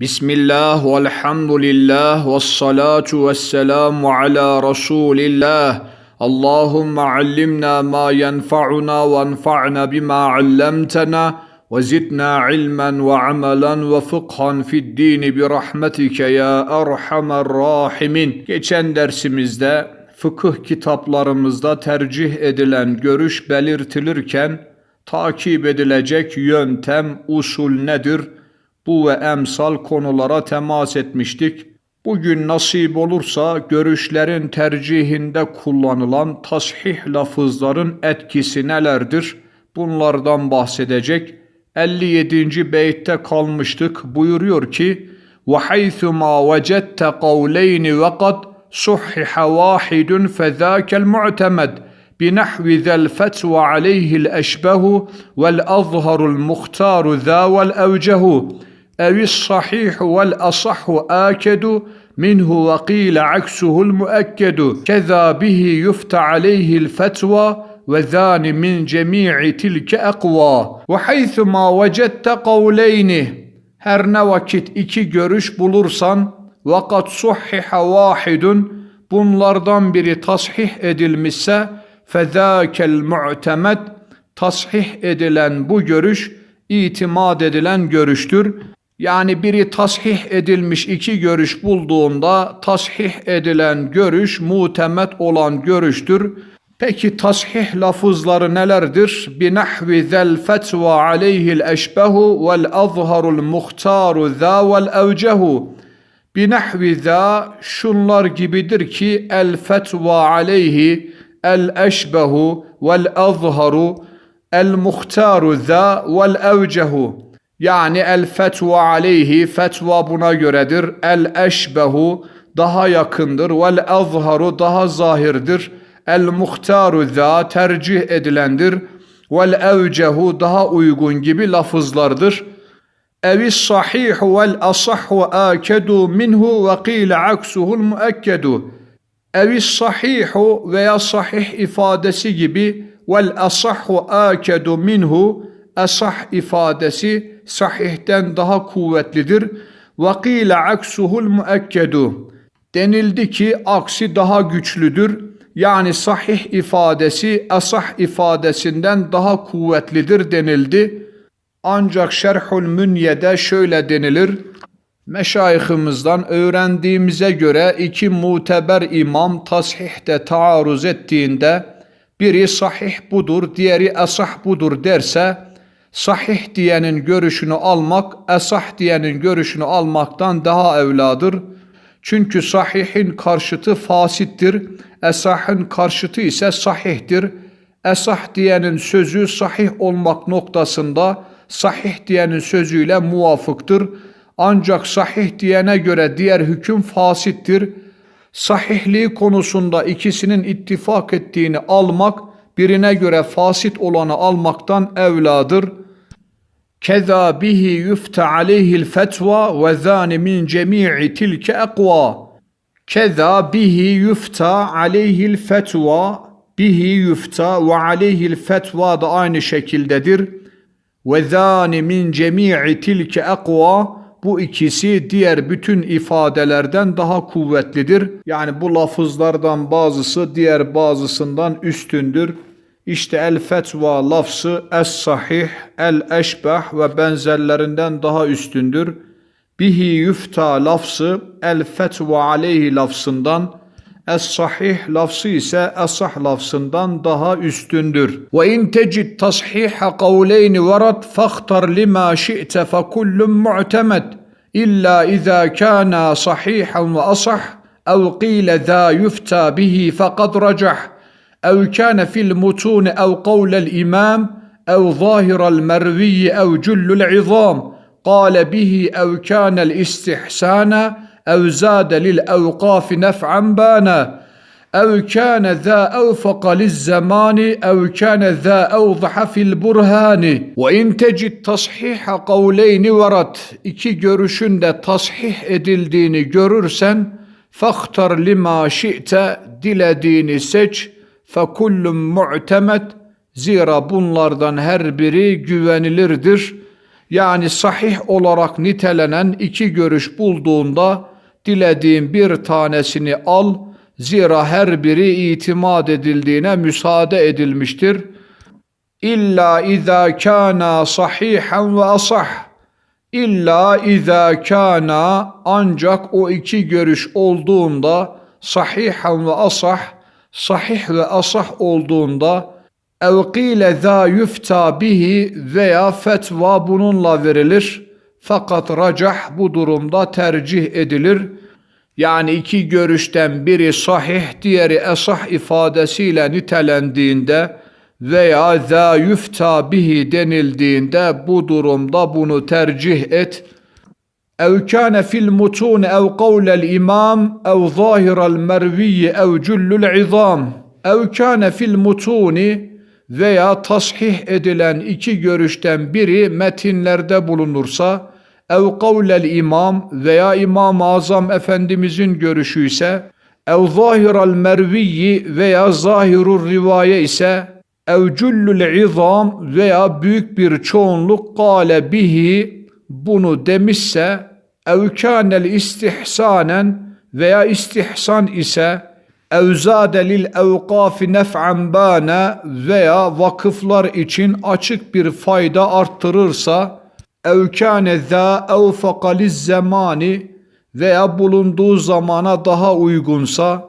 Bismillah velhamdülillah ve salatu ve selamu ala Resulillah. Allahümme allimna ma yenfa'una ve enfa'na bima allamtana ve zidna ilmen ve amelen ve fıkhan fid dini bi rahmetike ya erhamer rahimin. Geçen dersimizde fıkıh kitaplarımızda tercih edilen görüş belirtilirken takip edilecek yöntem, usul nedir? Bu ve emsal konulara temas etmiştik. Bugün nasip olursa görüşlerin tercihinde kullanılan tasih lafızların etkisi nelerdir? Bunlardan bahsedecek. 57. beytte kalmıştık. Buyuruyor ki: "Ve haythuma vecedte kavleyn ve kad suhhiha vahidun fezâkel mu'temed." بنحو ذا الفتوى عليه الأشبه والأظهر المختار ذا والأوجه evis sahihu vel asahhu akedu minhu ve qila aksuhul muakkedu keza bihi yufta aleyhil fetva ve zani min cemi'i tilke ekva ve haythu ma vecette kavleyni her ne vakit iki görüş bulursan vakat suhhiha vahidun bunlardan biri tasih edilmişse fezâkel mu'temet tasih edilen bu görüş itimad edilen görüştür. Yani biri tasih edilmiş iki görüş bulduğunda tasih edilen görüş mutemet olan görüştür. Peki tasih lafızları nelerdir? Binahvi zel fetva aleyhil eşbehu vel azharul muhtaru za vel evcehu. Binahvi za şunlar gibidir ki el fetva aleyhi el eşbehu vel azharu el muhtaru za vel evcehu. Yani el fetva aleyhi fetva buna göredir. El eşbehu daha yakındır. Vel azharu daha zahirdir. El muhtaru za tercih edilendir. Vel evcehu daha uygun gibi lafızlardır. Evis sahihu vel asahhu akedu minhu ve qile aksuhul muekkedu. Evis sahihu veya sahih ifadesi gibi vel asahhu akedu minhu asah ifadesi sahihten daha kuvvetlidir. Ve qile aksuhul muekkedu. Denildi ki aksi daha güçlüdür. Yani sahih ifadesi asah ifadesinden daha kuvvetlidir denildi. Ancak Şerhül Münye'de şöyle denilir. Meşayihimizden öğrendiğimize göre iki muteber imam tasihte taarruz ettiğinde biri sahih budur, diğeri asah budur derse sahih diyenin görüşünü almak, esah diyenin görüşünü almaktan daha evladır. Çünkü sahihin karşıtı fasittir, esahın karşıtı ise sahihtir. Esah diyenin sözü sahih olmak noktasında sahih diyenin sözüyle muvafıktır. Ancak sahih diyene göre diğer hüküm fasittir. Sahihliği konusunda ikisinin ittifak ettiğini almak, birine göre fasit olanı almaktan evladır. Keza bihi yufta aleyhil fetva ve zâni min cemii tilke ekva. Keza bihi yufta aleyhil fetva bihi yufta ve aleyhil fetva da aynı şekildedir. Ve zâni min cemii tilke ekva bu ikisi diğer bütün ifadelerden daha kuvvetlidir. Yani bu lafızlardan bazısı diğer bazısından üstündür. İşte el fetva lafzı es sahih, el eşbah ve benzerlerinden daha üstündür. Bihi yufta lafzı el fetva aleyhi lafzından es sahih lafzı ise esah lafzından daha üstündür. Ve in tecid tashiha kavleyn varat fakhtar lima şi'te fe kullun mu'temed illa iza kana sahihan ve asah ev qila za yufta bihi faqad racah أو كان في المتون أو قول الإمام أو ظاهر المروي أو جل العظام قال به أو كان الاستحسان أو زاد للأوقاف نفعا بانا أو كان ذا أوفق للزمان أو كان ذا أوضح في البرهان. وإن تجد تصحيح قولين ورد iki görüşün de tasih edildiğini görürsen فاختر لما شئت dilediğini seç fekullun mu'temet zira bunlardan her biri güvenilirdir. Yani sahih olarak nitelenen iki görüş bulduğunda dilediğin bir tanesini al. Zira her biri itimat edildiğine müsaade edilmiştir. İlla izâ kâna sahihan ve asah. İlla izâ kâna ancak o iki görüş olduğunda sahihan ve asah, sahih ve asah olduğunda ev qîle zâ yufta bihi veya fetva bununla verilir. Fakat racah bu durumda tercih edilir. Yani iki görüşten biri sahih, diğeri esah ifadesiyle nitelendiğinde veya zâ yufta bihi denildiğinde bu durumda bunu tercih et ev kâne fil mutun ev kavlel imam ev zahirel merviyi ev cüllül izam ev kâne fil mutuni veya tasih edilen iki görüşten biri metinlerde bulunursa ev kavlel imam veya İmam-ı Azam Efendimizin görüşü ise ev zahiral merviyi veya zahirur rivaye ise ev cüllül izam veya büyük bir çoğunluk kale bihi bunu demişse ev kânel istihsanen veya istihsan ise evzade lil evkafi nef'an bana veya vakıflar için açık bir fayda arttırırsa ev kâne zâ evfaka liz zamani veya bulunduğu zamana daha uygunsa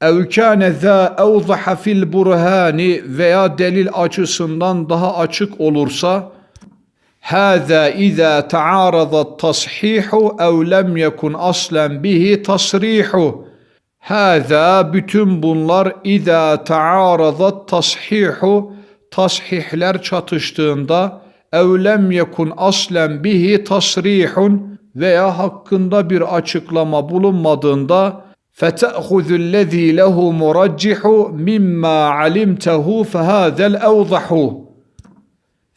ev kâne zâ evzaha fil burhani veya delil açısından daha açık olursa هذا إذا تعارض التصحيح أو لم يكن أصلا به تصريحه Hâzâ bütün bunlar izâ ta'ârazat tashihu tashihler çatıştığında ev lem yekun aslen bihi tasrihun veya hakkında bir açıklama bulunmadığında فَتَأْخُذُ الَّذ۪ي لَهُ مُرَجِّحُ مِمَّا عَلِمْتَهُ فَهَذَا الْاَوْضَحُ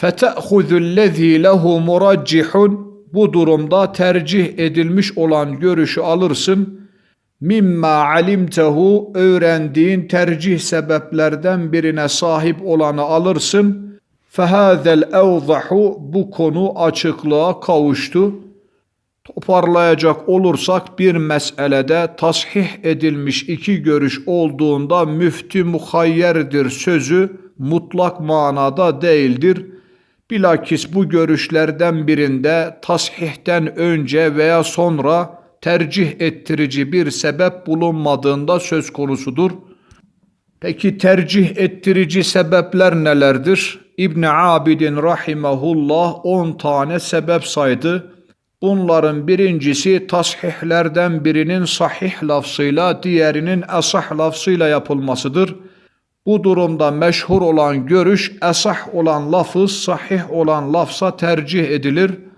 فَتَأْخُذُ الَّذ۪ي لَهُ مُرَجِّحٌ Bu durumda tercih edilmiş olan görüşü alırsın mimma alimtehu öğrendiğin tercih sebeplerden birine sahip olanı alırsın. Fehazel evzahu bu konu açıklığa kavuştu. Toparlayacak olursak bir meselede tasih edilmiş iki görüş olduğunda müftü muhayyerdir sözü mutlak manada değildir. Bilakis bu görüşlerden birinde tasihten önce veya sonra tercih ettirici bir sebep bulunmadığında söz konusudur. Peki tercih ettirici sebepler nelerdir? İbn Abidin rahimehullah 10 tane sebep saydı. Bunların birincisi tasihlerden birinin sahih lafzıyla diğerinin esah lafzıyla yapılmasıdır. Bu durumda meşhur olan görüş esah olan lafız sahih olan lafza tercih edilir.''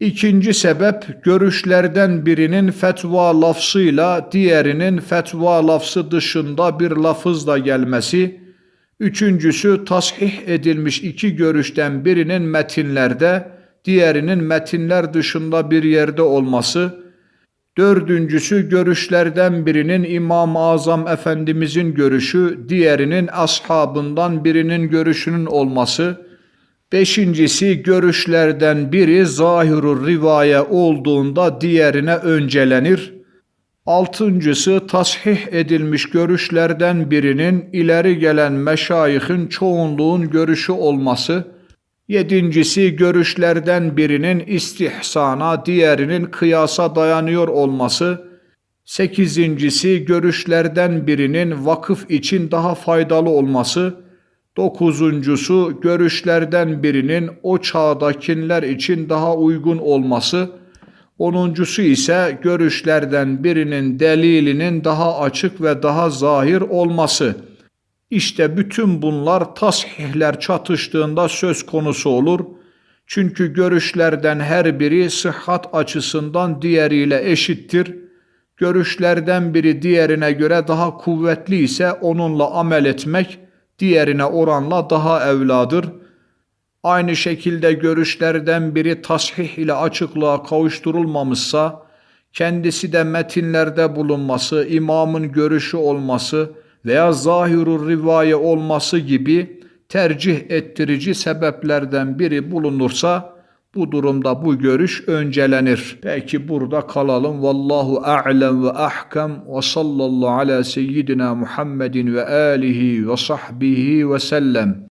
İkinci sebep görüşlerden birinin fetva lafzıyla diğerinin fetva lafzı dışında bir lafızla gelmesi. Üçüncüsü tasih edilmiş iki görüşten birinin metinlerde, diğerinin metinler dışında bir yerde olması. Dördüncüsü görüşlerden birinin İmam-ı Azam Efendimizin görüşü, diğerinin ashabından birinin görüşünün olması.'' Beşincisi görüşlerden biri zahirur rivaye olduğunda diğerine öncelenir. Altıncısı tasih edilmiş görüşlerden birinin ileri gelen meşayihin çoğunluğun görüşü olması. Yedincisi görüşlerden birinin istihsana, diğerinin kıyasa dayanıyor olması. Sekizincisi görüşlerden birinin vakıf için daha faydalı olması. Dokuzuncusu görüşlerden birinin o çağdakiler için daha uygun olması. Onuncusu ise görüşlerden birinin delilinin daha açık ve daha zahir olması. İşte bütün bunlar tasihler çatıştığında söz konusu olur. Çünkü görüşlerden her biri sıhhat açısından diğeriyle eşittir. Görüşlerden biri diğerine göre daha kuvvetli ise onunla amel etmek diğerine oranla daha evladır. Aynı şekilde görüşlerden biri tasih ile açıklığa kavuşturulmamışsa, kendisi de metinlerde bulunması, imamın görüşü olması veya zahirur rivaye olması gibi tercih ettirici sebeplerden biri bulunursa, Bu durumda bu görüş öncelenir. Peki burada kalalım. Vallahu a'lem ve ahkam ve sallallahu ala seyyidina Muhammedin ve alihi ve sahbihi ve sellem.